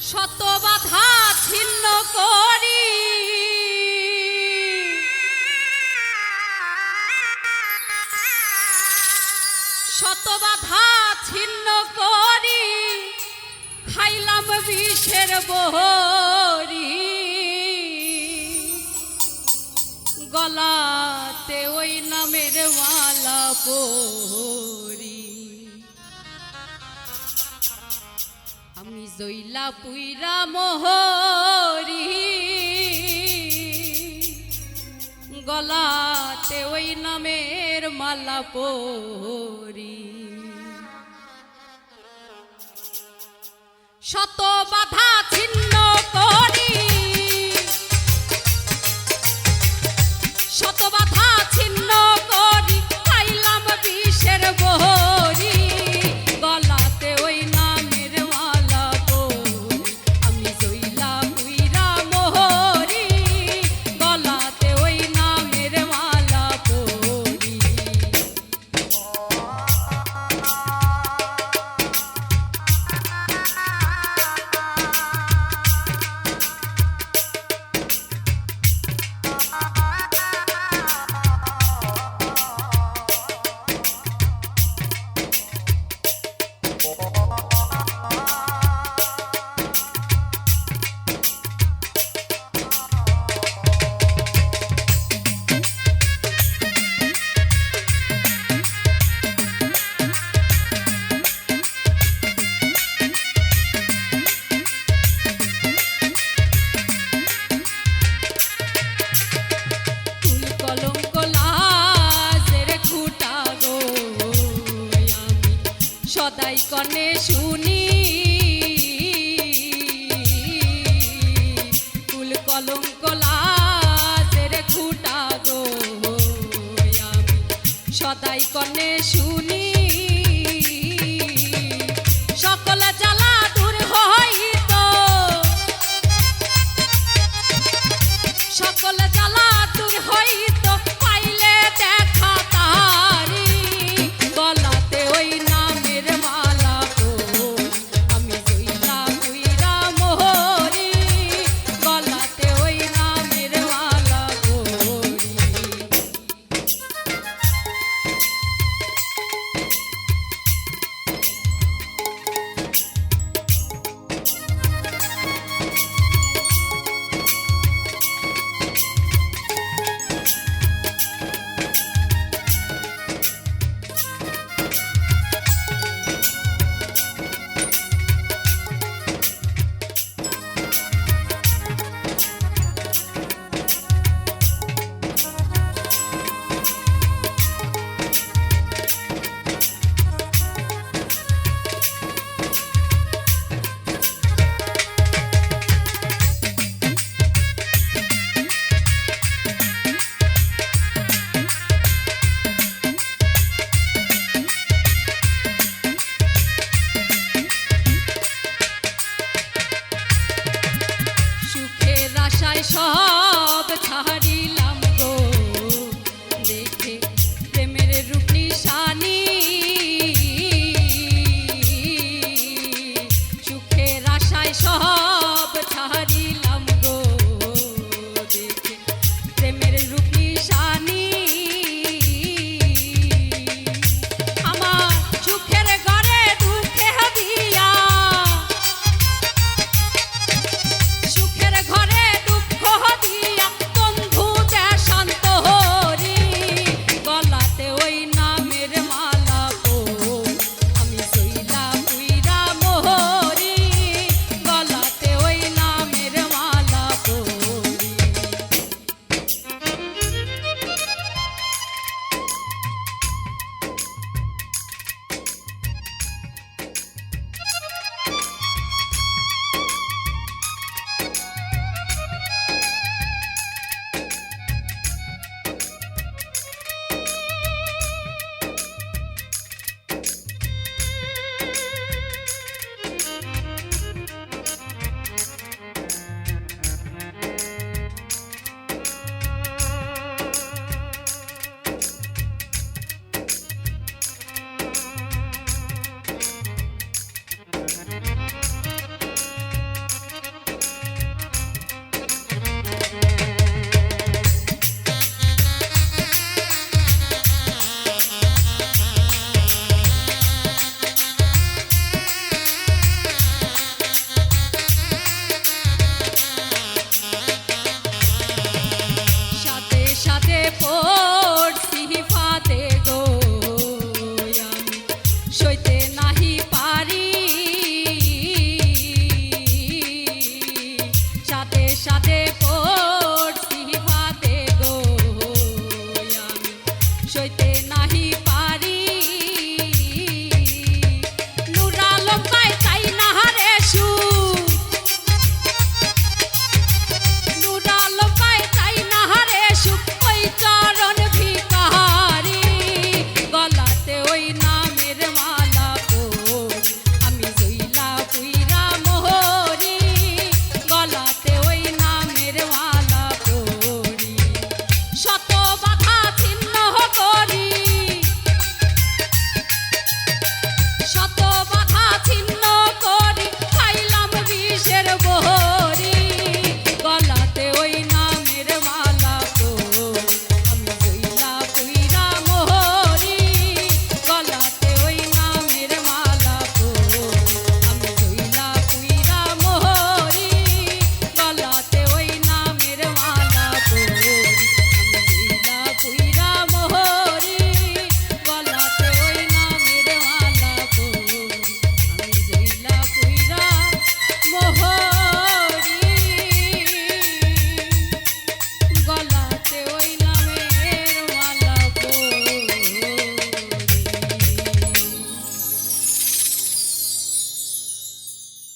শত বাধা ছিন্ন করি। শত বাধা ছিন্ন করি, খাইলাম বিষের বহরি। গলাতে ওই নামের মালা পো জইলা পুইরা মোহরি। গলাতে ওই নামের মালা পরি। শত বাধা ছিন্ন করি। কনে শুনি। সব ছাড়ি।